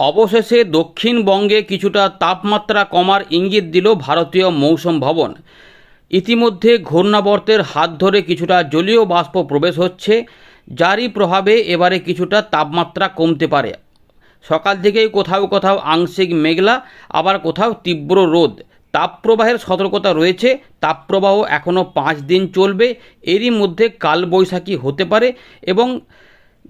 অবশেষে দক্ষিণবঙ্গে কিছুটা তাপমাত্রা কমার ইঙ্গিত দিল ভারতীয় মৌসুম ভবন। ইতিমধ্যে ঘূর্ণাবর্তের হাত ধরে কিছুটা জলীয় বাষ্প প্রবেশ হচ্ছে, যারই প্রভাবে এবারে কিছুটা তাপমাত্রা কমতে পারে। সকাল থেকেই কোথাও কোথাও আংশিক মেঘলা, আবার কোথাও তীব্র রোদ। তাপপ্রবাহের সতর্কতা রয়েছে, তাপপ্রবাহ এখনও পাঁচ দিন চলবে, এরই মধ্যে কালবৈশাখী হতে পারে এবং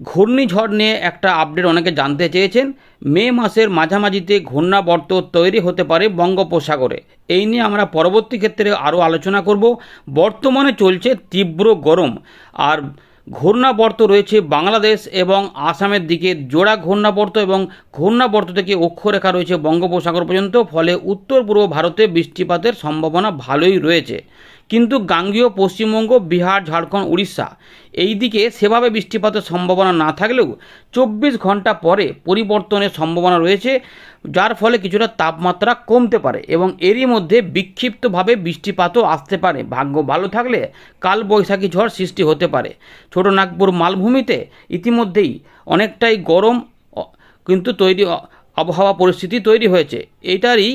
ঘূর্ণিঝড় নিয়ে একটা আপডেট অনেকে জানতে চেয়েছেন। মে মাসের মাঝামাঝিতে ঘূর্ণাবর্ত তৈরি হতে পারে বঙ্গোপসাগরে। এই নিয়ে আমরা পরবর্তী ক্ষেত্রে আরও আলোচনা করব। বর্তমানে চলছে তীব্র গরম। আর ঘূর্ণাবর্ত রয়েছে বাংলাদেশ এবং আসামের দিকে। জোড়া ঘূর্ণাবর্ত এবং ঘূর্ণাবর্ত থেকে অক্ষরেখা রয়েছে বঙ্গোপসাগর পর্যন্ত। ফলে উত্তর পূর্ব ভারতে বৃষ্টিপাতের সম্ভাবনা ভালোই রয়েছে। কিন্তু গাঙ্গীয় পশ্চিমবঙ্গ, বিহার, ঝাড়খণ্ড, উড়িষ্যা এই দিকে সেভাবে বৃষ্টিপাতের সম্ভাবনা না থাকলেও চব্বিশ ঘণ্টা পরে পরিবর্তনের সম্ভাবনা রয়েছে, যার ফলে কিছুটা তাপমাত্রা কমতে পারে এবং এরই মধ্যে বিক্ষিপ্তভাবে বৃষ্টিপাতও আসতে পারে। ভাগ্য ভালো থাকলে কাল বৈশাখী ঝড় সৃষ্টি হতে পারে। ছোটো নাগপুর মালভূমিতে ইতিমধ্যেই অনেকটাই গরম কিন্তু তৈরি আবহাওয়া পরিস্থিতি তৈরি হয়েছে। এটারই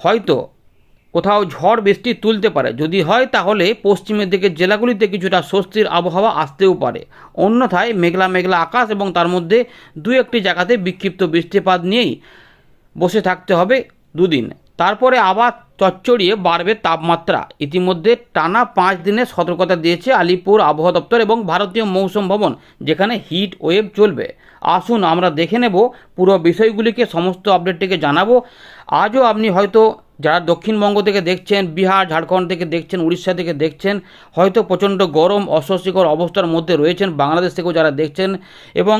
হয়তো কোথাও ঝড় বৃষ্টি তুলতে পারে। যদি হয় তাহলে পশ্চিমের দিকের জেলাগুলিতে কিছুটা স্বস্তির আবহাওয়া আসতেও পারে। অন্যথায় মেঘলা মেঘলা আকাশ এবং তার মধ্যে দু একটি জায়গাতে বিক্ষিপ্ত বৃষ্টিপাত নিয়েই বসে থাকতে হবে দুদিন। তারপরে আবার চচ্চড়িয়ে বাড়বে তাপমাত্রা। ইতিমধ্যে টানা পাঁচ দিনের সতর্কতা দিয়েছে আলিপুর আবহাওয়া দপ্তর এবং ভারতীয় মৌসুম ভবন, যেখানে হিট ওয়েভ চলবে। আসুন আমরা দেখে নেব পুরো বিষয়গুলিকে, সমস্ত আপডেটটিকে জানাব। আজও আপনি হয়তো যারা দক্ষিণবঙ্গ থেকে দেখছেন, বিহার, ঝাড়খণ্ড থেকে দেখছেন, উড়িষ্যা থেকে দেখছেন, হয়তো প্রচণ্ড গরম, অস্বস্তিকর অবস্থার মধ্যে রয়েছেন বাংলাদেশ থেকেও যারা দেখছেন এবং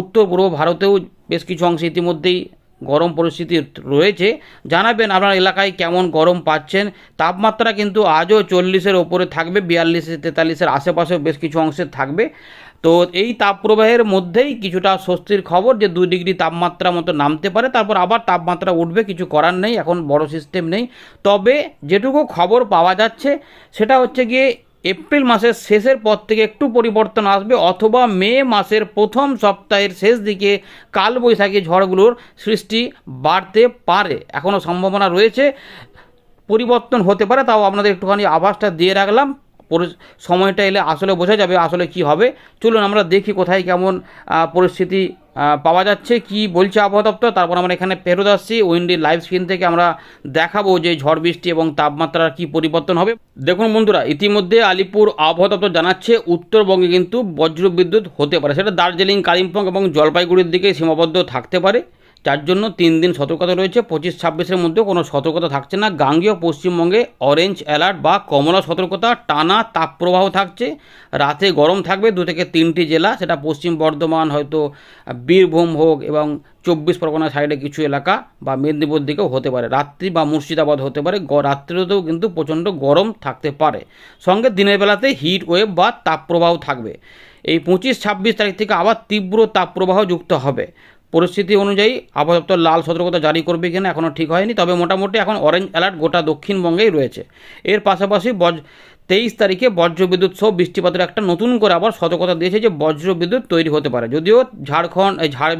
উত্তর পূর্ব ভারতেও বেশ কিছু অংশে ইতিমধ্যেই গরম পরিস্থিতি রয়েছে। জানাবেন আপনার এলাকায় কেমন গরম পাচ্ছেন। তাপমাত্রা কিন্তু আজও চল্লিশের ওপরে থাকবে, বিয়াল্লিশ তেতাল্লিশের আশেপাশেও বেশ কিছু অংশে থাকবে। তো এই তাপপ্রবাহের মধ্যেই কিছুটা স্বস্তির খবর যে দুই ডিগ্রি তাপমাত্রা মতো নামতে পারে, তারপর আবার তাপমাত্রা উঠবে, কিছু করার নেই, এখন বড় সিস্টেম নেই। তবে যেটুকু খবর পাওয়া যাচ্ছে, সেটা হচ্ছে গিয়ে এপ্রিল মাসের শেষের পর থেকে একটু পরিবর্তন আসবে, অথবা মে মাসের প্রথম সপ্তাহের শেষ দিকে কালবৈশাখী ঝড়গুলোর সৃষ্টি বাড়তে পারে। এখনও সম্ভাবনা রয়েছে, পরিবর্তন হতে পারে, তাও আপনাদের একটুখানি আভাসটা দিয়ে রাখলাম। সময়টা এলে আসলে বোঝা যাবে আসলে কি হবে। চলুন আমরা দেখি কোথায় কেমন পরিস্থিতি পাওয়া যাচ্ছে, কি বলছে আবহাওয়া দপ্তর। তারপর আমরা এখানে ফেরত আসছি। উইন্ডি লাইভ স্ক্রিন থেকে আমরা দেখাবো যে ঝড় বৃষ্টি এবং তাপমাত্রার কি পরিবর্তন হবে। দেখুন বন্ধুরা, ইতিমধ্যে আলিপুর আবহাওয়া দপ্তর জানাচ্ছে, উত্তরবঙ্গে কিন্তু বজ্র বিদ্যুৎ হতে পারে। সেটা দার্জিলিং, কালিম্পং এবং জলপাইগুড়ির দিকে সীমাবদ্ধ থাকতে পারে। যার জন্য তিন দিন সতর্কতা রয়েছে। পঁচিশ ছাব্বিশের মধ্যে কোনো সতর্কতা থাকছে না। গাঙ্গেয়, পশ্চিমবঙ্গে অরেঞ্জ অ্যালার্ট বা কমলা সতর্কতা টানা তাপপ্রবাহ থাকছে। রাতে গরম থাকবে দু থেকে তিনটি জেলা। সেটা পশ্চিম বর্ধমান, হয়তো বীরভূম হোক এবং চব্বিশ পরগনা সাইডে কিছু এলাকা বা মেদিনীপুর দিকেও হতে পারে। রাত্রি বা মুর্শিদাবাদ হতে পারে। রাত্রিতেও কিন্তু প্রচণ্ড গরম থাকতে পারে। সঙ্গে দিনের বেলাতে হিট ওয়েভ বা তাপপ্রবাহ থাকবে। এই পঁচিশ ছাব্বিশ তারিখ থেকে আবার তীব্র তাপপ্রবাহ যুক্ত হবে। পরিস্থিতি অনুযায়ী আবহাওয়া দপ্তর লাল সতর্কতা জারি করবে কিনা এখনও ঠিক হয়নি, তবে মোটামুটি এখন অরেঞ্জ অ্যালার্ট গোটা দক্ষিণবঙ্গেই রয়েছে। এর পাশাপাশি বজ তেইশ তারিখে বজ্রবিদ্যুৎ সহ বৃষ্টিপাতের একটা নতুন করে আবার সতর্কতা দিয়েছে যে বজ্রবিদ্যুৎ তৈরি হতে পারে। যদিও ঝাড়খণ্ড, এই ঝাড়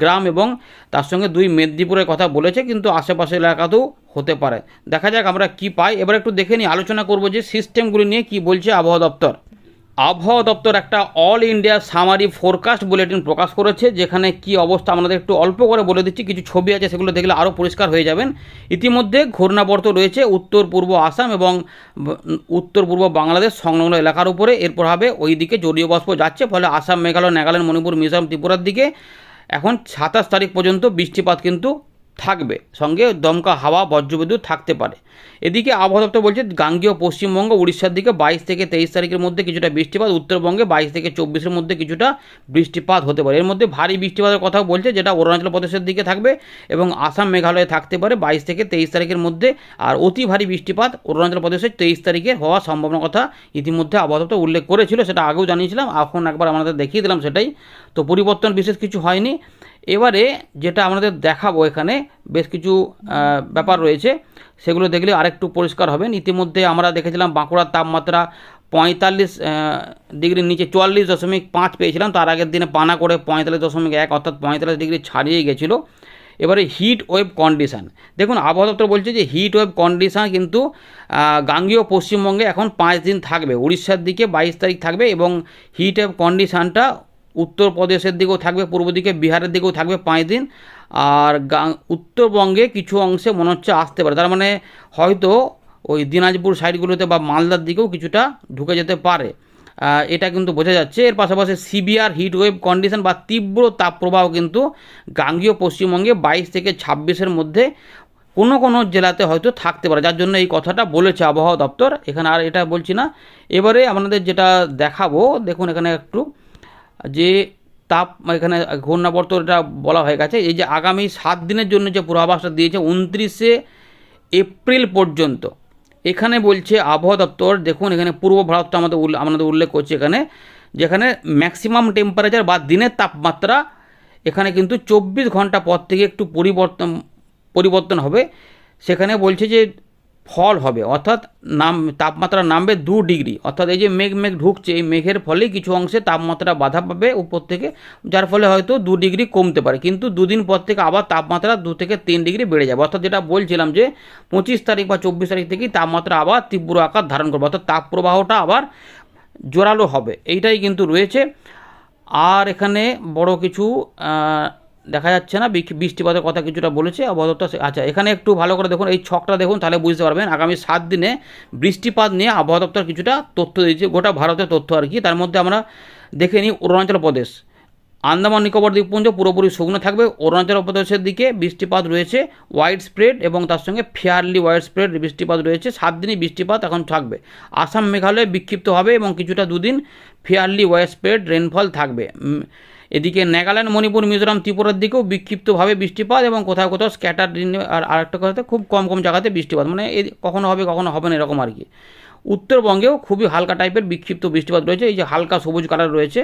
গ্রাম এবং তার সঙ্গে দুই মেদিনীপুরের কথা বলেছে, কিন্তু আশেপাশের এলাকাতেও হতে পারে। দেখা যাক আমরা কি পাই। এবার একটু দেখে নিই, আলোচনা করব যে সিস্টেমগুলি নিয়ে কি বলছে আবহাওয়া দপ্তর। আবহাওয়া দপ্তর একটা all India summary forecast bulletin প্রকাশ করেছে, যেখানে কি অবস্থা আমাদের একটু অল্প করে বলে দিচ্ছি, কিছু ছবি আছে সেগুলো দেখলে আরও পরিষ্কার হয়ে যাবেন। ইতিমধ্যে ঘূর্ণাবর্ত রয়েছে উত্তর পূর্ব আসাম এবং উত্তর পূর্ব বাংলাদেশ সংলগ্ন এলাকার উপরে। এর প্রভাবে ওই দিকে জলীয় বাষ্প যাচ্ছে, ফলে আসাম, মেঘালয়, নাগাল্যান্ড, মণিপুর, মিজোরাম, ত্রিপুরার দিকে। এখন সাতাশ তারিখ পর্যন্ত বৃষ্টিপাত কিন্তু থাকবে। সঙ্গে দমকা হাওয়া, বজ্রবিদ্যুৎ থাকতে পারে। এদিকে আবহাওয়া দপ্তর বলছে, গাঙ্গীয় পশ্চিমবঙ্গ, উড়িষ্যার দিকে বাইশ থেকে তেইশ তারিখের মধ্যে কিছুটা বৃষ্টিপাত, উত্তরবঙ্গে বাইশ থেকে চব্বিশের মধ্যে কিছুটা বৃষ্টিপাত হতে পারে। এর মধ্যে ভারী বৃষ্টিপাতের কথা বলছে, যেটা অরুণাচল প্রদেশের দিকে থাকবে এবং আসাম মেঘালয়ে থাকতে পারে বাইশ থেকে তেইশ তারিখের মধ্যে। আর অতি ভারী বৃষ্টিপাত অরুণাচল প্রদেশের তেইশ তারিখে হওয়ার সম্ভাবনার কথা ইতিমধ্যে আবহাওয়া দপ্তর উল্লেখ করেছিল, সেটা আগেও জানিয়েছিলাম, এখন একবার আমাদের দেখিয়ে দিলাম সেটাই। তো পরিবর্তন বিশেষ কিছু হয়নি। এবারে যেটা আমাদের দেখাবো এখানে বেশ কিছু ব্যাপার রয়েছে। সেগুলো দেখলে আরেকটু পরিষ্কার হবেন ইতিমধ্যে আমরা দেখেছিলাম বাঁকুড়ার তাপমাত্রা পঁয়তাল্লিশ ডিগ্রির নিচে চুয়াল্লিশ দশমিক পাঁচ পেয়েছিলাম। তার আগের দিনে পানা করে পঁয়তাল্লিশ দশমিক এক, অর্থাৎ পঁয়তাল্লিশ ডিগ্রি ছাড়িয়ে গেছিল। এবারে হিট ওয়েভ কন্ডিশান। দেখুন, আবহাওয়া দপ্তর বলছে যে হিট ওয়েভ কন্ডিশান কিন্তু গাঙ্গীয় পশ্চিমবঙ্গে এখন পাঁচ দিন থাকবে। উড়িষ্যার দিকে বাইশ তারিখ থাকবে এবং হিট ওয়েভ কন্ডিশানটা উত্তরপ্রদেশের দিকেও থাকবে, পূর্ব দিকে বিহারের দিকেও থাকবে পাঁচ দিন। আর গা- উত্তরবঙ্গে কিছু অংশে মনে হচ্ছে আসতে পারে। তার মানে হয়তো ওই দিনাজপুর সাইডগুলোতে বা মালদার দিকেও কিছুটা ঢুকে যেতে পারে। এটা কিন্তু বোঝা যাচ্ছে। এর পাশাপাশি সিভিয়ার হিট ওয়েভ কন্ডিশন বা তীব্র তাপপ্রবাহ কিন্তু গাঙ্গীয় পশ্চিমবঙ্গে বাইশ থেকে ছাব্বিশের মধ্যে কোনো কোনো জেলাতে হয়তো থাকতে পারে। যার জন্য এই কথাটা বলেছে আবহাওয়া দপ্তর। এখানে আর এটা বলছি না। এবারে আমাদের যেটা দেখাবো, দেখুন এখানে একটু। যে তাপ এখানে ঘূর্ণাবর্ত এটা বলা হয়ে গেছে। এই যে আগামী সাত দিনের জন্য যে পূর্বাভাসটা দিয়েছে, উনত্রিশে এপ্রিল পর্যন্ত। এখানে বলছে আবহাওয়া দপ্তর, দেখুন এখানে পূর্ব ভারতটা আমাদের আমাদের উল্লেখ করছে এখানে, যেখানে ম্যাক্সিমাম টেম্পারেচার বা দিনের তাপমাত্রা এখানে কিন্তু চব্বিশ ঘণ্টা পর থেকে একটু পরিবর্তন পরিবর্তন হবে। সেখানে বলছে যে ফল হবে, অর্থাৎ নাম, তাপমাত্রা নামবে দু ডিগ্রি। অর্থাৎ এই যে মেঘ মেঘ ঢুকছে, এই মেঘের ফলে কিছু অংশে তাপমাত্রা বাধা পাবে উপর থেকে, যার ফলে হয়তো দু ডিগ্রি কমতে পারে। কিন্তু দুদিন পর থেকে আবার তাপমাত্রা দু থেকে তিন ডিগ্রি বেড়ে যাবে। অর্থাৎ যেটা বলছিলাম যে পঁচিশ তারিখ বা চব্বিশ তারিখ থেকেই তাপমাত্রা আবার তীব্র আকার ধারণ করবে। অর্থাৎ তাপপ্রবাহটা আবার জোরালো হবে। এইটাই কিন্তু রয়েছে। আর এখানে বড় কিছু দেখা যাচ্ছে না বৃষ্টিপাতের কথা কিছুটা বলেছে আবহাওয়া আচ্ছা এখানে একটু ভালো করে দেখুন, এই ছকটা দেখুন, তাহলে বুঝতে পারবেন, আগামী সাত দিনে বৃষ্টিপাত নিয়ে আবহাওয়া দপ্তর কিছুটা তথ্য দিয়েছে, গোটা ভারতের তথ্য আর কি, তার মধ্যে আমরা দেখে নিই অরুণাচল প্রদেশ। আন্দামান, নিকোবর দ্বীপপুঞ্জ পুরোপুরি শুকনো থাকবে, অরুণাচল প্রদেশের দিকে বৃষ্টিপাত রয়েছে ওয়াইড স্প্রেড এবং তার সঙ্গে ফেয়ারলি ওয়াইড স্প্রেড বৃষ্টিপাত রয়েছে, সাত দিনই বৃষ্টিপাত এখন থাকবে। আসাম, মেঘালয় বিক্ষিপ্ত হবে এবং কিছুটা দুদিন ফেয়ারলি ওয়াইড স্প্রেড রেনফল থাকবে। এদিকে নাগাল্যান্ড, মণিপুর, মিজোরাম, ত্রিপুরার দিকেও বিক্ষিপ্তভাবে বৃষ্টিপাত এবং কোথাও কোথাও স্ক্যাটার আর আরেকটা কথাতে খুব কম কম জায়গাতে বৃষ্টিপাত। মানে কখনো হবে কখনো হবে না এরকম আর কি উত্তরবঙ্গেও খুবই হালকা টাইপের বিক্ষিপ্ত বৃষ্টিপাত রয়েছে। এই যে হালকা সবুজ কালার রয়েছে।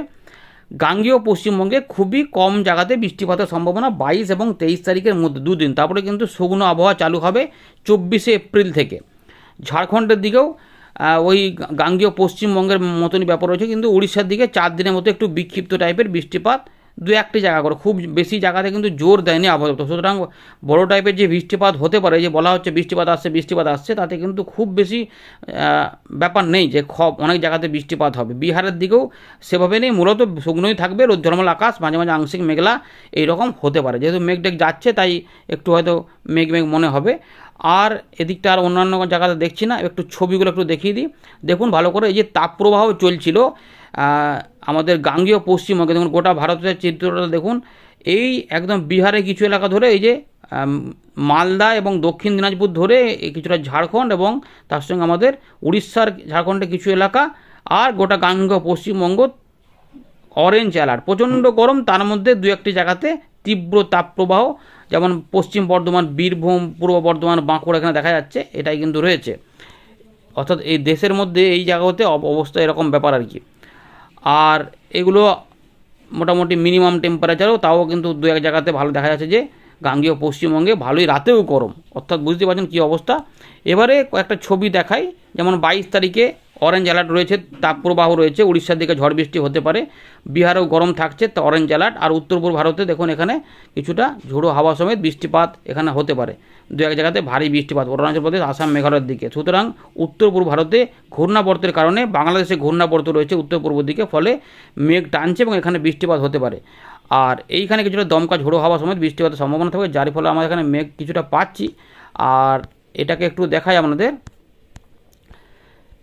গাঙ্গীয় পশ্চিমবঙ্গে খুবই কম জায়গাতে বৃষ্টিপাতের সম্ভাবনা বাইশ এবং তেইশ তারিখের মধ্যে দুদিন। তারপরে কিন্তু শুকনো আবহাওয়া চালু হবে চব্বিশে এপ্রিল থেকে। ঝাড়খণ্ডের দিকেও ওই গাঙ্গীয় পশ্চিমবঙ্গের মতনই ব্যাপার রয়েছে, কিন্তু উড়িষ্যার দিকে চার দিনের মতো একটু বিক্ষিপ্ত টাইপের বৃষ্টিপাত, দু একটি জায়গা করে। খুব বেশি জায়গাতে কিন্তু জোর দেয়নি আবহাওয়া দপ্তর। সুতরাং বড় টাইপের যে বৃষ্টিপাত হতে পারে যে বলা হচ্ছে বৃষ্টিপাত আসছে বৃষ্টিপাত আসছে, তাতে কিন্তু খুব বেশি ব্যাপার নেই যে খব অনেক জায়গাতে বৃষ্টিপাত হবে। বিহারের দিকেও সেভাবে নেই, মূলত শুকনোই থাকবে রোদ আকাশ, মাঝে মাঝে আংশিক মেঘলা, এইরকম হতে পারে। যেহেতু মেঘ টেঘ যাচ্ছে, তাই একটু হয়তো মেঘ মেঘ মনে হবে। আর এদিকটা আর অন্যান্য জায়গাতে দেখছি না, একটু ছবিগুলো একটু দেখিয়ে দিই। দেখুন ভালো করে, এই যে তাপপ্রবাহ চলছিল আমাদের গাঙ্গীয় পশ্চিমবঙ্গে, দেখুন গোটা ভারতের চিত্রটা দেখুন। এই একদম বিহারে কিছু এলাকা ধরে, এই যে মালদা এবং দক্ষিণ দিনাজপুর ধরে কিছুটা ঝাড়খণ্ড এবং তার সঙ্গে আমাদের উড়িষ্যার ঝাড়খণ্ডের কিছু এলাকা আর গোটা গাঙ্গেয় পশ্চিমবঙ্গ অরেঞ্জ অ্যালার্ট। প্রচণ্ড গরম, তার মধ্যে দু একটি জায়গাতে তীব্র তাপপ্রবাহ, যেমন পশ্চিম বর্ধমান, বীরভূম, পূর্ব বর্ধমান, বাঁকুড়া এখানে দেখা যাচ্ছে, এটাই কিন্তু রয়েছে। অর্থাৎ এই দেশের মধ্যে এই জায়গাতে অব- অবস্থা এরকম ব্যাপার আর কি। আর এগুলো মোটামুটি মিনিমাম টেম্পারেচারও, তাও কিন্তু দু এক জায়গাতে ভালো দেখা যাচ্ছে যে, গাঙ্গীয় পশ্চিমবঙ্গে ভালোই রাতেও গরম। অর্থাৎ বুঝতে পারছেন কী অবস্থা? এবারে কয়েকটা ছবি দেখাই। যেমন বাইশ তারিখে অরেঞ্জ অ্যালার্ট রয়েছে, তাপপ্রবাহ রয়েছে, উড়িষ্যার দিকে ঝড় বৃষ্টি হতে পারে, বিহারেও গরম থাকছে, তা অরেঞ্জ অ্যালার্ট আর উত্তর পূর্ব ভারতে দেখুন এখানে কিছুটা ঝোড়ো হাওয়া সমেত বৃষ্টিপাত এখানে হতে পারে। দু এক জায়গাতে ভারী বৃষ্টিপাত, অরুণাচল প্রদেশ, আসাম, মেঘালয়ের দিকে। সুতরাং উত্তর পূর্ব ভারতে ঘূর্ণাবর্তের কারণে বাংলাদেশে ঘূর্ণাবর্ত রয়েছে উত্তর পূর্ব দিকে, ফলে মেঘ টানছে এবং এখানে বৃষ্টিপাত হতে পারে। আর এইখানে কিছুটা দমকা ঝোড়ো হাওয়া সমেত বৃষ্টিপাতের সম্ভাবনা থাকবে, যার ফলে আমরা এখানে মেঘ কিছুটা পাচ্ছি। আর এটাকে একটু দেখাই আপনাদের।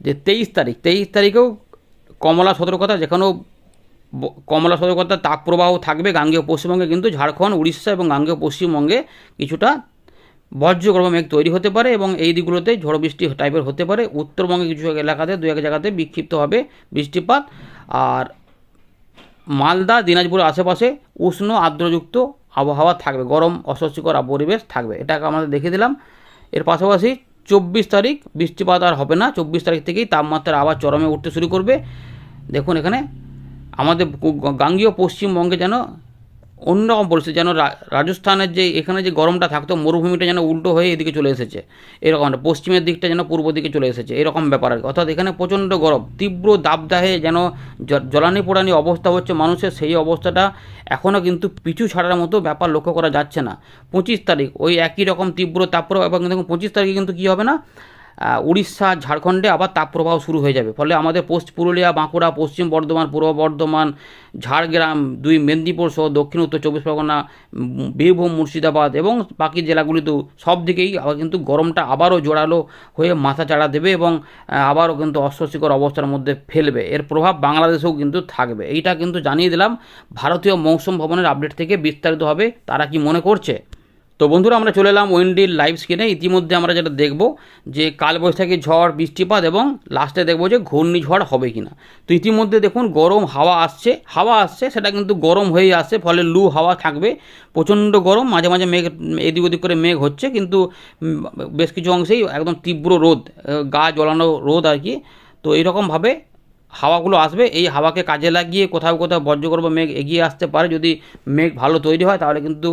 যে তেইশ তারিখ, তেইশ তারিখেও কমলা সতর্কতা, যেখানেও কমলা সতর্কতা তাপপ্রবাহ থাকবে গাঙ্গেয় পশ্চিমবঙ্গে, কিন্তু ঝাড়খণ্ড, উড়িষ্যা এবং গাঙ্গেয় পশ্চিমবঙ্গে কিছুটা বজ্রগর্ভ মেঘ তৈরি হতে পারে এবং এই দিকগুলোতে ঝড় বৃষ্টি টাইপের হতে পারে। উত্তরবঙ্গে কিছু এলাকাতে দু এক জায়গাতে বিক্ষিপ্ত হবে বৃষ্টিপাত। আর মালদা, দিনাজপুরের আশেপাশে উষ্ণ আর্দ্রযুক্ত আবহাওয়া থাকবে, গরম অস্বস্তিকর পরিবেশ থাকবে। এটাকে আমাদের দেখে দিলাম। এর পাশাপাশি চব্বিশ তারিখ বৃষ্টিপাত আর হবে না। চব্বিশ তারিখ থেকেই তাপমাত্রা আবার চরমে উঠতে শুরু করবে। দেখুন এখানে আমাদের গাঙ্গীয় পশ্চিমবঙ্গে যেন অন্যরকম পরিস্থিতি, যেন রাজস্থানের যে, এখানে যে গরমটা থাকতো, মরুভূমিটা যেন উল্টো হয়ে এদিকে চলে এসেছে। এরকম পশ্চিমের দিকটা যেন পূর্ব দিকে চলে এসেছে, এরকম ব্যাপার আর অর্থাৎ এখানে প্রচণ্ড গরম, তীব্র দাবদাহে যেন জ- জ্বলানি পোড়ানি অবস্থা হচ্ছে মানুষের, সেই অবস্থাটা এখনও কিন্তু পিছু ছাড়ার মতো ব্যাপার লক্ষ্য করা যাচ্ছে না। পঁচিশ তারিখ, ওই একই রকম তীব্র তাপপ্রবাহ, এবং দেখুন পঁচিশ তারিখে কিন্তু কী হবে না? উড়িষ্যা, ঝাড়খণ্ডে আবার তাপপ্রবাহ শুরু হয়ে যাবে। ফলে আমাদের পোস্ট পুরুলিয়া, বাঁকুড়া, পশ্চিম বর্ধমান, পূর্ব বর্ধমান, ঝাড়গ্রাম, দুই মেদিনীপুর সহ দক্ষিণ উত্তর চব্বিশ পরগনা, বীরভূম, মুর্শিদাবাদ এবং বাকি জেলাগুলিতেও সব দিকেই আবার কিন্তু গরমটা আবারও জোরালো হয়ে মাথা চাড়া দেবে এবং আবারও কিন্তু অস্বস্তিকর অবস্থার মধ্যে ফেলবে। এর প্রভাব বাংলাদেশেও কিন্তু থাকবে। এইটা কিন্তু জানিয়ে দিলাম। ভারতীয় মৌসুম ভবনের আপডেট থেকে বিস্তারিতভাবে তারা কি মনে করছে? তো বন্ধুরা, আমরা চলে এলাম ওয়েন্ডির লাইভ স্ক্রিনে ইতিমধ্যে আমরা যেটা দেখব যে কালবৈশাখী ঝড় বৃষ্টিপাত এবং লাস্টে দেখব যে ঘূর্ণিঝড় হবে কি না তো ইতিমধ্যে দেখুন, গরম হাওয়া আসছে। হাওয়া আসছে, সেটা কিন্তু গরম হয়েই আসছে, ফলে লু হাওয়া থাকবে। প্রচণ্ড গরম, মাঝে মাঝে মেঘ, এদিক ওদিক করে মেঘ হচ্ছে, কিন্তু বেশ কিছু অংশেই একদম তীব্র রোদ গা জ্বলানো রোদ আর কি। তো এইরকমভাবে হাওয়াগুলো আসবে, এই হাওয়াকে কাজে লাগিয়ে কোথাও কোথাও বর্জ্যগর্ভ মেঘ এগিয়ে আসতে পারে। যদি মেঘ ভালো তৈরি হয়, তাহলে কিন্তু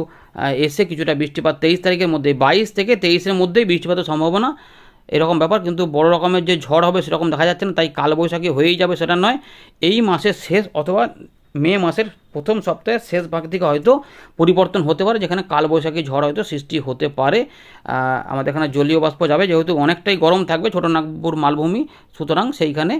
এসে কিছুটা বৃষ্টিপাত তেইশ তারিখের মধ্যে, বাইশ থেকে তেইশের মধ্যেই বৃষ্টিপাতের সম্ভাবনা। এরকম ব্যাপার, কিন্তু বড় রকমের যে ঝড় হবে সেরকম দেখা যাচ্ছে না, তাই কালবৈশাখী হয়েই যাবে সেটা নয়। এই মাসের শেষ অথবা মে মাসের প্রথম সপ্তাহের শেষ ভাগ থেকে হয়তো পরিবর্তন হতে পারে, যেখানে কালবৈশাখী ঝড় হয়তো সৃষ্টি হতে পারে। আমাদের এখানে জলীয় বাষ্প যাবে, যেহেতু অনেকটাই গরম থাকবে ছোটনাগপুর মালভূমি। সুতরাং সেইখানে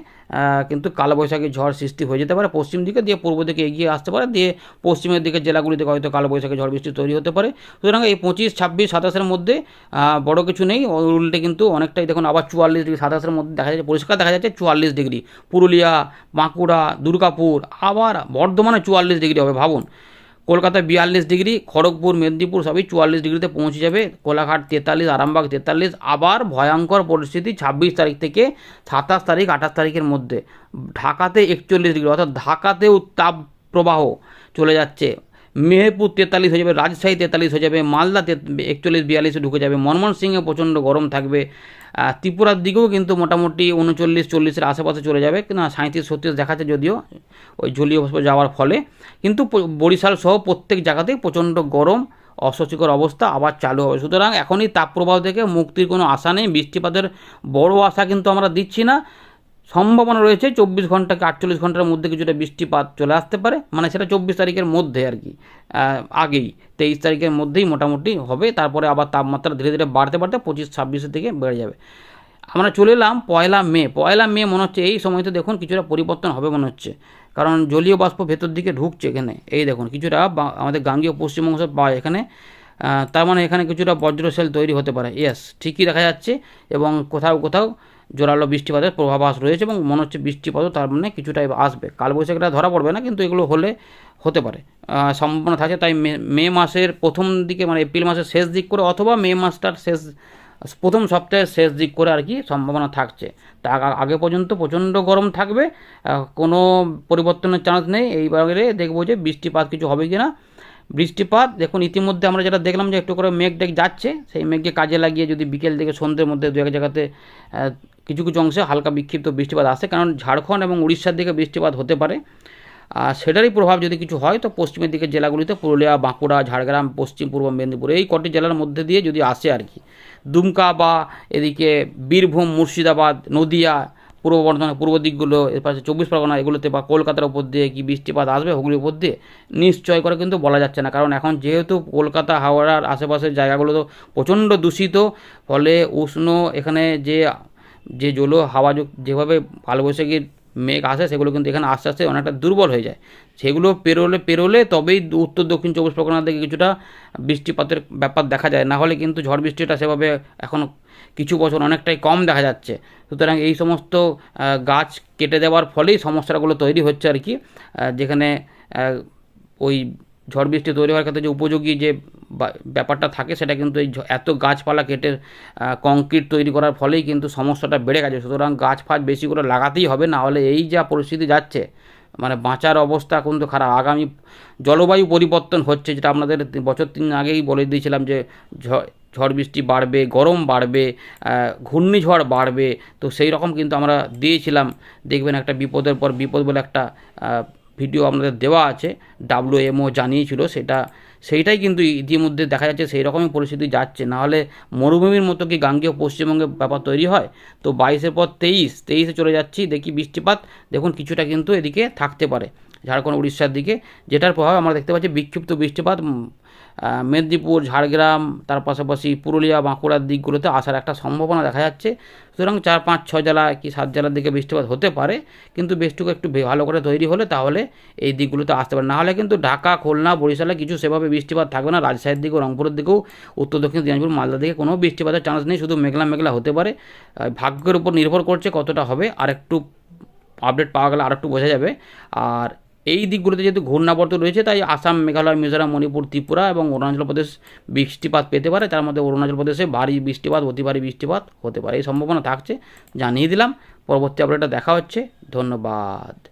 কিন্তু কালবৈশাখী ঝড় সৃষ্টি হয়ে যেতে পারে পশ্চিম দিকে দিয়ে পূর্ব দিকে এগিয়ে আসতে পারে, দিয়ে পশ্চিমের দিকে জেলাগুলি থেকে হয়তো কালবৈশাখী ঝড় বৃষ্টি তৈরি হতে পারে। সুতরাং এই পঁচিশ, ছাব্বিশ, সাতাশের মধ্যে বড় কিছু নেই। উল্টে কিন্তু অনেকটাই দেখুন আবার চুয়াল্লিশ ডিগ্রি, সাতাশের মধ্যে দেখা যাচ্ছে, পরিষ্কার দেখা যাচ্ছে চুয়াল্লিশ ডিগ্রি। পুরুলিয়া, বাঁকুড়া, দুর্গাপুর, আবার বর্ধমানে চুয়াল্লিশ ডিগ্রি হবে, ভাবুন। কলকাতা বিয়াল্লিশ ডিগ্রি, খড়গপুর, মেদিনীপুর সবই চুয়াল্লিশ ডিগ্রিতে পৌঁছে যাবে। কোলাঘাট তেতাল্লিশ, আরামবাগ তেতাল্লিশ, আবার ভয়ঙ্কর পরিস্থিতি ছাব্বিশ তারিখ থেকে সাতাশ তারিখ, আঠাশ তারিখের মধ্যে। ঢাকাতে একচল্লিশ ডিগ্রি, অর্থাৎ ঢাকাতেও তাপ প্রবাহ চলে যাচ্ছে। মেহেরপুর তেতাল্লিশ হয়ে যাবে, রাজশাহী তেতাল্লিশ হয়ে যাবে, মালদা তে একচল্লিশ, বিয়াল্লিশে ঢুকে যাবে। ময়মনসিংহে প্রচণ্ড গরম থাকবে। ত্রিপুরার দিকেও কিন্তু মোটামুটি উনচল্লিশ, চল্লিশের আশেপাশে চলে যাবে। না সাঁত্রিশ ছত্রিশ দেখাচ্ছে যদিও ওই জলীয় বাষ্প যাওয়ার ফলে। কিন্তু বরিশাল সহ প্রত্যেক জায়গাতেই প্রচণ্ড গরম, অস্বস্তিকর অবস্থা আবার চালু হবে। সুতরাং এখনই তাপপ্রবাহ থেকে মুক্তির কোনো আশা নেই। বৃষ্টিপাতের বড় আশা কিন্তু আমরা দিচ্ছি না। সম্ভাবনা রয়েছে চব্বিশ ঘণ্টা কি আটচল্লিশ ঘণ্টার মধ্যে কিছুটা বৃষ্টিপাত চলে আসতে পারে। মানে সেটা চব্বিশ তারিখের মধ্যে আর কি। আগেই তেইশ তারিখের মধ্যেই মোটামুটি হবে। তারপরে আবার তাপমাত্রা ধীরে ধীরে বাড়তে বাড়তে পঁচিশ ছাব্বিশের দিকে বেড়ে যাবে। আমরা চলে এলাম পয়লা মে। পয়লা মে মনে হচ্ছে এই সময়তে দেখুন কিছুটা পরিবর্তন হবে মনে হচ্ছে। কারণ জলীয় বাষ্প ভেতর দিকে ঢুকছে এখানে। এই দেখুন কিছুটা আমাদের গাঙ্গীয় পশ্চিমবঙ্গ পায় এখানে। তার মানে এখানে কিছুটা বজ্রশেল তৈরি হতে পারে। ইয়েস ঠিকই দেখা যাচ্ছে। এবং কোথাও কোথাও জোরালো বৃষ্টিপাতের পূর্বাভাস রয়েছে এবং মনে হচ্ছে বৃষ্টিপাতও তার মানে কিছুটা আসবে। কালবৈশাখীটা ধরা পড়বে না, কিন্তু এগুলো হলে হতে পারে। সম্ভাবনা থাকে, তাই মে মাসের প্রথম দিকে মানে এপ্রিল মাসের শেষ দিক করে অথবা মে মাসটার শেষ, প্রথম সপ্তাহের শেষ দিক করে আর কি সম্ভাবনা থাকছে। তা আগে পর্যন্ত প্রচণ্ড গরম থাকবে কোনো পরিবর্তনের চান্স নেই। এইবারে দেখব যে বৃষ্টিপাত কিছু হবে কি না বৃষ্টিপাত, দেখুন, ইতিমধ্যে আমরা যেটা দেখলাম যে একটু করে মেঘ টেঘ যাচ্ছে। সেই মেঘকে কাজে লাগিয়ে যদি বিকেল থেকে সন্ধ্যের মধ্যে দু এক জায়গাতে কিছু কিছু অংশে হালকা বিক্ষিপ্ত বৃষ্টিপাত আসে, কারণ ঝাড়খণ্ড এবং উড়িষ্যার দিকে বৃষ্টিপাত হতে পারে। আর সেটারই প্রভাব যদি কিছু হয়, তো পশ্চিমের দিকের জেলাগুলিতে পুরুলিয়া, বাঁকুড়া, ঝাড়গ্রাম, পশ্চিম পূর্ব মেদিনীপুর, এই কটি জেলার মধ্যে দিয়ে যদি আসে আর কি। দুমকা বা এদিকে বীরভূম, মুর্শিদাবাদ, নদিয়া, পূর্ব বর্ধমান, পূর্ব দিকগুলো, এর পাশে চব্বিশ পরগনা, এগুলোতে বা কলকাতার উপর দিয়ে কি বৃষ্টিপাত আসবে, হুগলির উপর দিয়ে, নিশ্চয় করে কিন্তু বলা যাচ্ছে না। কারণ এখন যেহেতু কলকাতা, হাওড়ার আশেপাশের জায়গাগুলো তো প্রচণ্ড দূষিত, ফলে উষ্ণ এখানে যে যে জলো হাওয়া যেভাবে কালবৈশাখীর মেঘ আসে, সেগুলো কিন্তু এখানে আস্তে আস্তে অনেকটা দুর্বল হয়ে যায়। সেগুলো পেরোলে পেরোলে তবেই উত্তর, দক্ষিণ, চব্বিশ পরগনা থেকে কিছুটা বৃষ্টিপাতের ব্যাপার দেখা যায়। না হলে কিন্তু ঝড় বৃষ্টিটা সেভাবে এখন কিছু বছর অনেকটাই কম দেখা যাচ্ছে। সুতরাং এই সমস্ত গাছ কেটে দেওয়ার ফলেই সমস্যাগুলো তৈরি হচ্ছে আর কি। যেখানে ওই ঝড় বৃষ্টি তৈরি হওয়ার ক্ষেত্রে যে উপযোগী যে ব্যাপারটা থাকে সেটা কিন্তু এই এত গাছপালা কেটে কংক্রিট তৈরি করার ফলেই কিন্তু সমস্যাটা বেড়ে গেছে। সুতরাং গাছ ফাছ বেশি করে লাগাতেই হবে, না হলে এই যা পরিস্থিতি যাচ্ছে মানে বাঁচার অবস্থা কিন্তু খারাপ। আগামী জলবায়ু পরিবর্তন হচ্ছে, যেটা আপনাদের বছর তিন আগেই বলে দিয়েছিলাম যে ঝড় বৃষ্টি বাড়বে, গরম বাড়বে ঘূর্ণিঝড় বাড়বে, তো সেই রকম কিন্তু আমরা দিয়েছিলাম। দেখবেন একটা বিপদের পর বিপদ বলে একটা ভিডিও আপনাদের দেওয়া আছে, ডাব্লিউএমও জানিয়েছিল, সেটা সেইটাই কিন্তু ইতিমধ্যে দেখা যাচ্ছে সেই রকমই পরিস্থিতি যাচ্ছে। নাহলে মরুভূমির মতো কি গাঙ্গীয় পশ্চিমবঙ্গে ব্যাপার তৈরি হয়? তো বাইশের পর তেইশ, তেইশে চলে যাচ্ছি, দেখি বৃষ্টিপাত, দেখুন কিছুটা কিন্তু এদিকে থাকতে পারে। ঝাড়খণ্ড, উড়িষ্যার দিকে, যেটার প্রভাব আমরা দেখতে পাচ্ছি বিক্ষিপ্ত বৃষ্টিপাত মেদিনীপুর, ঝাড়গ্রাম, তার পাশাপাশি পুরুলিয়া, বাঁকুড়ার দিকগুলোতে আসার একটা সম্ভাবনা দেখা যাচ্ছে। সুতরাং চার, পাঁচ, ছয় জেলা কি সাত জেলার দিকে বৃষ্টিপাত হতে পারে, কিন্তু বেশটুকু একটু ভালো করে তৈরি হলে তাহলে এই দিকগুলোতে আসতে পারে। নাহলে কিন্তু ঢাকা, খুলনা, বরিশালে কিছু সেভাবে বৃষ্টিপাত থাকবে না। রাজশাহীর দিকেও, রংপুরের দিকেও, উত্তর, দক্ষিণ, দিনাজপুর, মালদার দিকে কোনো বৃষ্টিপাতের চান্স নেই। শুধু মেঘলা মেঘলা হতে পারে। ভাগ্যের উপর নির্ভর করছে কতটা হবে। আর একটু আপডেট পাওয়া গেলে আর একটু বোঝা যাবে। আর এই দিকগুলোতে যেহেতু ঘূর্ণাবর্ত রয়েছে, তাই আসাম, মেঘালয়, মিজোরাম, মণিপুর, ত্রিপুরা এবং অরুণাচল প্রদেশ বৃষ্টিপাত পেতে পারে। তার মধ্যে অরুণাচল প্রদেশে ভারী বৃষ্টিপাত, অতি ভারী বৃষ্টিপাত হতে পারে। এই সম্ভাবনা থাকছে, জানিয়ে দিলাম। পরবর্তী আপডেটটা দেখা হচ্ছে। ধন্যবাদ।